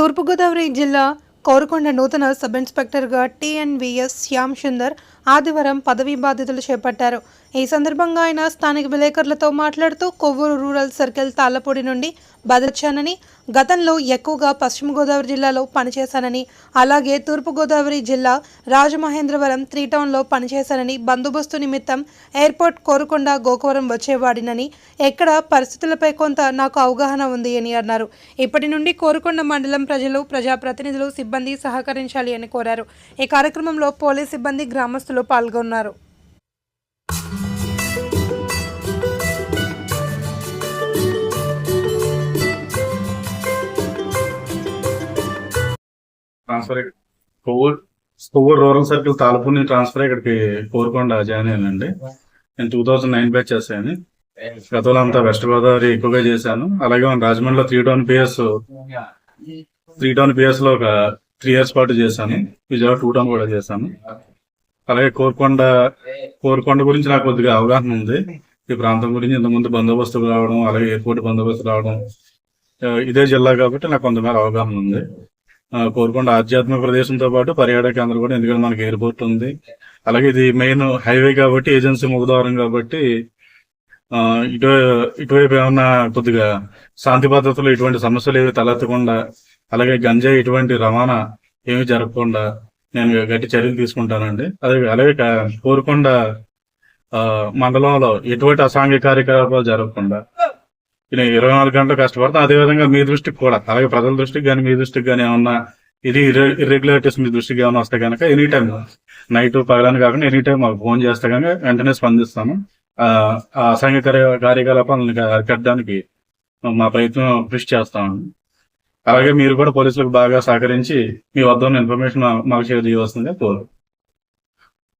తూర్పుగోదావరి జిల్లా కోరుకొండ నూతన sub ఇన్స్పెక్టర్గా T N V S Shyam Sundar ఆదివారం పదవీ బాధ్యతలు చేపట్టారు. ఈ సందర్భంగా ఆయన స్థానిక విలేకరులతో మాట్లాడుతూ కొవ్వూరు రూరల్ సర్కిల్ తాళ్ళపూడి నుండి బదర్చానని గతంలో ఎక్కువగా పశ్చిమ గోదావరి జిల్లాలో పనిచేశానని అలాగే తూర్పుగోదావరి జిల్లా రాజమహేంద్రవరం త్రీ టౌన్లో పనిచేశానని బందోబస్తు నిమిత్తం ఎయిర్పోర్ట్ కోరుకొండ గోకవరం వచ్చేవాడినని ఎక్కడ పరిస్థితులపై కొంత నాకు అవగాహన ఉంది అని అన్నారు. ఇప్పటి నుండి కోరుకొండ మండలం ప్రజలు ప్రజాప్రతినిధులు సిబ్బంది సహకరించాలి అని కోరారు. ఈ కార్యక్రమంలో పోలీస్ సిబ్బంది గ్రామస్తులు పాల్గొన్నారు. Transfer Kovvur Kovvur rural circle తాలపూర్ని transfer ఇక్కడికి కోరుకొండ జాయిన్ అయ్యానండి. నేను టూ థౌజండ్ నైన్ బ్యాచ్ చేశాను. గతంలో అంతా వెస్ట్ గోదావరి ఎక్కువగా చేశాను. అలాగే మన రాజమండ్రిలో three town PS three town పిఎస్లో ఒక త్రీ ఇయర్స్ పాటు చేశాను. విజయవాడ టూ టౌన్ కూడా చేశాను. అలాగే కోరుకొండ కోరుకొండ గురించి నాకు కొద్దిగా అవగాహన ఉంది. ఈ ప్రాంతం గురించి ఇంతకుముందు బందోబస్తు రావడం అలాగే ఎయిర్పోర్ట్ బందోబస్తు రావడం ఇదే జిల్లా కాబట్టి నాకు కొంతమేర అవగాహన ఉంది. కోరుకొండ ఆధ్యాత్మిక ప్రదేశంతో పాటు పర్యాటక కేంద్రం కూడా ఎందుకంటే మనకి ఎయిర్పోర్ట్ ఉంది. అలాగే ఇది మెయిన్ హైవే కాబట్టి ఏజెన్సీ ముఖద్వారం కాబట్టి ఇటువై ఇటు ఇటువైపు ఏమన్నా కొద్దిగా శాంతి భద్రతలు ఇటువంటి సమస్యలు ఏవి తలెత్తకుండా అలాగే గంజాయి ఇటువంటి రవాణా ఏమి జరగకుండా నేను గట్టి చర్యలు తీసుకుంటానండి. అదే అలాగే కోరుకొండ ఆ, మండలంలో ఎటువంటి అసాంఘిక కార్యకలాపాలు జరగకుండా నేను ఇరవై నాలుగు గంటలు కష్టపడతాను అదే విధంగా మీ దృష్టికి కూడా అలాగే ప్రజల దృష్టికి కానీ మీ దృష్టికి కానీ ఏమన్నా ఇది ఇర్రెగ్యులారిటీస్ మీ దృష్టికి ఏమైనా వస్తే కనుక ఎనీ టైం నైట్ పగలని కాకుండా ఎనీ టైం మాకు ఫోన్ చేస్తే కనుక వెంటనే స్పందిస్తాను ఆ అసాంఘిక కార్యకలాపాలను అరికట్టడానికి మా ప్రయత్నం కృషి చేస్తామండి అలాగే మీరు కూడా పోలీసులకు బాగా సహకరించి మీ వద్ద ఉన్న ఇన్ఫర్మేషన్ మాకు షేర్ చేయవలసిందిగా కోరు